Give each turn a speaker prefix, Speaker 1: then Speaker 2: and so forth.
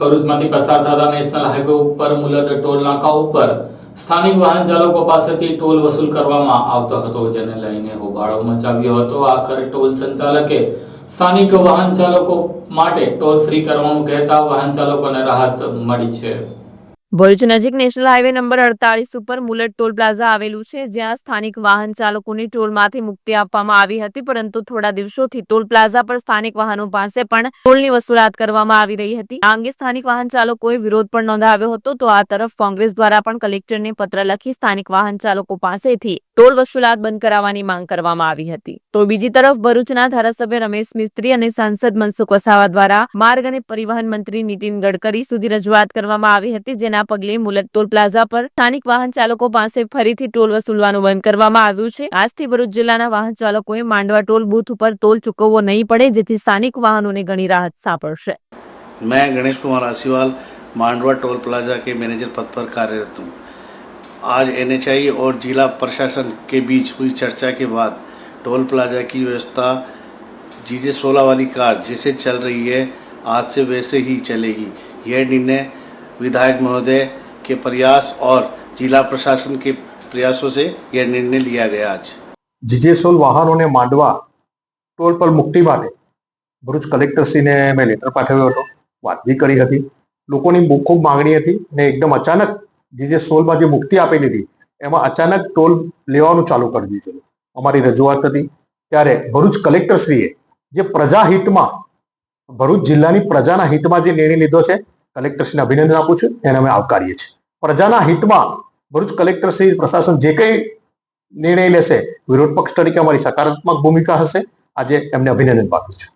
Speaker 1: ભરૂચમાંથી પસાર થતા national highway ઉપર મુલદ ટોલ નાકા ઉપર સ્થાનિક વાહન ચાલકો પાસેથી ટોલ વસૂલ કરવામાં આવતો હતો, જેને લઈને હોબાળો મચાવ્યો હતો. આખરે ટોલ સંચાલકે સ્થાનિક વાહન ચાલકો માટે ટોલ ફ્રી કરવાનું કહેતા વાહન ચાલકોને રાહત મળી છે.
Speaker 2: ભરૂચ નજીક નેશનલ હાઈવે નંબર અડતાલીસ ઉપર મુલટ ટોલ પ્લાઝા આવેલું છે, જ્યાં સ્થાનિક વાહન ચાલકોની ટોલમાંથી મુક્તિ આપવામાં આવી હતી, પરંતુ થોડા દિવસોથી ટોલ પ્લાઝા પર સ્થાનિક વાહનો પાસે પણ ટોલની વસૂલાત કરવામાં આવી રહી હતી. આ અંગે સ્થાનિક વાહન ચાલકોએ વિરોધ પણ નોંધાવ્યો હતો, તો આ તરફ કોંગ્રેસ દ્વારા પણ કલેક્ટરને પત્ર લખી સ્થાનિક વાહન ચાલકો પાસેથી ટોલ વસૂલાત બંધ કરાવવાની માંગ કરવામાં આવી હતી. તો બીજી તરફ ભરૂચના ધારાસભ્ય રમેશ મિસ્ત્રી અને સાંસદ મનસુખ વસાવા દ્વારા માર્ગ અને પરિવહન મંત્રી નીતિન ગડકરી સુધી રજૂઆત કરવામાં આવી હતી, જેના પગલે મુલત ટોલ પ્લાઝા પર સ્થાનિક વાહન ચાલકો પાસે ફરીથી ટોલ વસૂલવાનું બંધ કરવામાં આવ્યું છે આજથી ભરૂચ જિલ્લાના વાહન ચાલકોએ માંડવા ટોલ બૂથ ઉપર ટોલ ચૂકવવો નહીં પડે જેથી સ્થાનિક વાહનોને ઘણી રાહત સાંપડશે
Speaker 3: मैं गणेश कुमार आसीवाल मांडवा टोल प्लाजा के मैनेजर पद पर कार्यरत हूँ आज एनएचआई और जिला प्रशासन के बीच हुई चर्चा के बाद टोल प्लाजा की व्यवस्था जीजे सोलह वाली कार जैसे चल रही है आज से वैसे ही चलेगी यह निर्णय विधायक महोदय के प्रयास और जिला प्रशासन के प्रयासों से यह निर्णय लिया गया आज
Speaker 4: જીજેસોલ વાહનોને માંડવા ટોલ પર મુક્તિ માટે ભરૂચ કલેક્ટરશ્રીને મેં લેટર પાઠવ્યો હતો વાત બી કરી હતી લોકોની બહુ ખૂબ માંગણી હતી ને એકદમ અચાનક જીજે સોલમાં જે મુક્તિ આપેલી હતી એમાં અચાનક ટોલ લેવાનું ચાલુ કરી દીધેલું અમારી રજૂઆત હતી ત્યારે ભરૂચ કલેક્ટરશ્રીએ જે પ્રજાહિતમાં ભરૂચ જિલ્લાની પ્રજાના હિતમાં જે નિર્ણય લીધો છે કલેક્ટરશ્રીને અભિનંદન આપું છું, એને અમે આવકારીએ છીએ. પ્રજાના હિતમાં ભરૂચ કલેક્ટરશ્રી પ્રશાસન જે કંઈ નિર્ણય લેશે, વિરોધ પક્ષ તરીકે અમારી સકારાત્મક ભૂમિકા હશે. આજે એમને અભિનંદન પાઠવું છું.